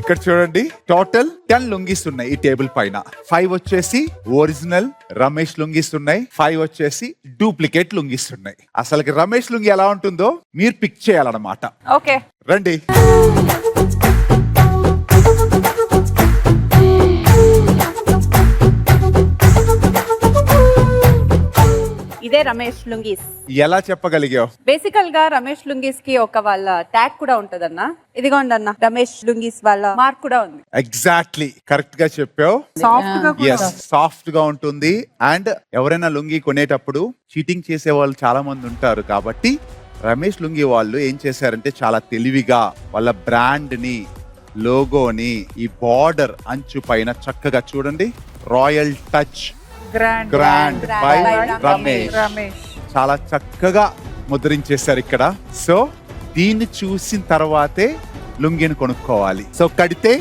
ఇక్కడ చూడండి. Total ten lungis ఉన్నాయి ఈ టేబుల్ పైన. ఫైవ్ వచ్చేసి ఒరిజినల్ రమేష్ లుంగీస్ ఉన్నాయి ఫైవ్ వచ్చేసి డూప్లికేట్ లుంగీస్ ఉన్నాయి అసలుకి రమేష్ లుంగి ఎలా ఉంటుందో మీరు పిక్ చేయాలన్నమాట. ఓకే రండి. ఇదే రమేష్ లుంగీస్. ఎలా చెప్పగలిగావు? బేసికల్గా రమేష్ లుంగీస్కి ఒక వాళ్ళ ట్యాగ్ కూడా ఉంటదన్న. ఇదిగోండి అన్న రమేష్ లుంగీస్ వాళ్ళ మార్క్ కూడా ఉంది. ఎగ్జాక్ట్లీ కరెక్ట్గా చెప్పావు? సాఫ్ట్గా కూడా. ఎస్ సాఫ్ట్గా ఉంటుంది. అండ్ ఎవరైనా లుంగి కొనేటప్పుడు చీటింగ్ చేసే వాళ్ళు చాలా మంది ఉంటారు కాబట్టి రమేష్ లుంగి వాళ్ళు ఏం చేశారంటే చాలా తెలివిగా వాళ్ళ బ్రాండ్ని లోగోని ఈ బార్డర్ అంచు పైన చక్కగా చూడండి. Royal touch grand grand Grand by by Ramesh Ramesh చాలా చక్కగా ముద్రించేశారు ఇక్కడ. సో దీన్ని చూసిన తర్వాతే లుంగిని కొనుక్కోవాలి. సో కడితే.